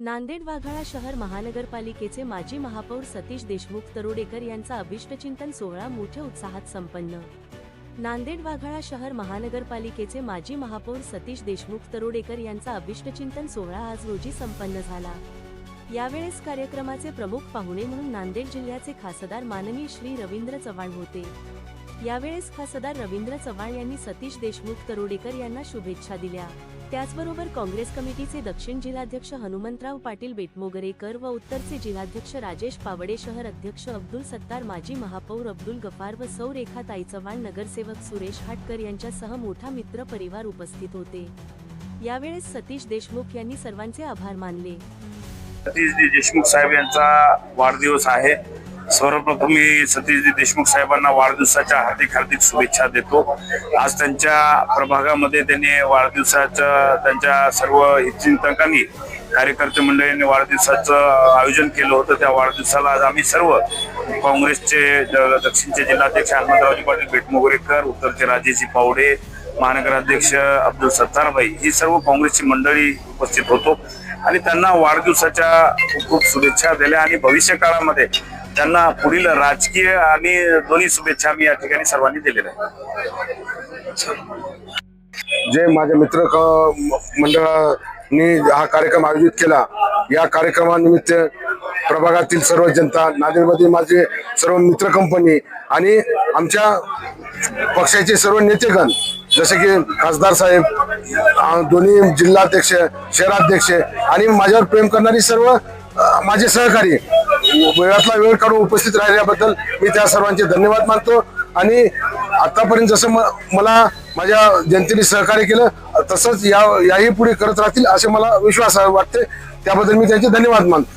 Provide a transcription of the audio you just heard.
नांदेड वाघाळा शहर महानगरपालिकेचे माजी महापौर सतीश देशमुख तरोडेकर यांचा अभिष्टचिंतन सोहळा मोठ्या उत्साहात संपन्न. नांदेड वाघाळा शहर महानगरपालिकेचे माजी महापौर सतीश देशमुख तरोडेकर यांचा अभिष्टचिंतन सोहळा आज रोजी संपन्न झाला. यावेळेस कार्यक्रमाचे प्रमुख पाहुणे म्हणून नांदेड जिल्ह्याचे खासदार माननीय श्री रवींद्र चव्हाण होते. यावेळेस खासदार रवींद्र चव्हाण यांनी सतीश देशमुख तरोडेकर यांना शुभेच्छा दिल्या. त्याचबरोबर काँग्रेस कमिटीचे दक्षिण जिल्हाध्यक्ष हनुमंतराव पाटील बेटमोगरेकर व उत्तरचे जिल्हाध्यक्ष राजेश पावडे शहर अध्यक्ष अब्दुल सत्तार माजी महापौर अब्दुल गफार व सौ रेखाताई चव्हाण नगरसेवक सुरेश हाटकर यांच्यासह मोठा मित्र परिवार उपस्थित होते. यावेळेस सतीश देशमुख यांनी सर्वांचे आभार मानले. सतीश देशमुख साहेब यांचा वाढदिवस आहे. सर्वप्रथम मी सतीशजी देशमुख साहेबांना वाढदिवसाच्या हार्दिक हार्दिक शुभेच्छा देतो. आज त्यांच्या प्रभागामध्ये त्यांनी वाढदिवसाचं त्यांच्या सर्व हितचिंतकांनी कार्यकर्ते मंडळींनी वाढदिवसाचं आयोजन केलं होतं. त्या वाढदिवसाला आज आम्ही सर्व काँग्रेसचे दक्षिणचे जिल्हाध्यक्ष हनुमंतरावजी पाटील भेटमोगरेकर उत्तरचे राजेजी पावडे महानगराध्यक्ष अब्दुल सत्तारबाई ही सर्व काँग्रेसची मंडळी उपस्थित होतो. आणि त्यांना वाढदिवसाच्या खूप खूप शुभेच्छा दिल्या. आणि भविष्य काळामध्ये त्यांना पुढील राजकीय आणि दोन्ही शुभेच्छा मी या ठिकाणी सर्वांनी दिलेल्या आहेत. जे माझ्या मित्र क- मंडळाने हा कार्यक्रम आयोजित केला या कार्यक्रमानिमित्त प्रभागातील सर्व जनता नांदेडमधील माझे सर्व मित्र कंपनी आणि आमच्या पक्षाचे सर्व नेतेगण जसे की खासदार साहेब दोन्ही जिल्हाध्यक्ष शहराध्यक्ष आणि माझ्यावर प्रेम करणारी सर्व माझे सहकारी वेळातला वेळ काढून उपस्थित राहिल्याबद्दल मी त्या सर्वांचे धन्यवाद मानतो. आणि आतापर्यंत जसं म- मला माझ्या जनतेने सहकार्य केलं तसंच या याही पुढे करत राहतील असे मला विश्वास वाटते. त्याबद्दल मी त्यांचे धन्यवाद मानतो.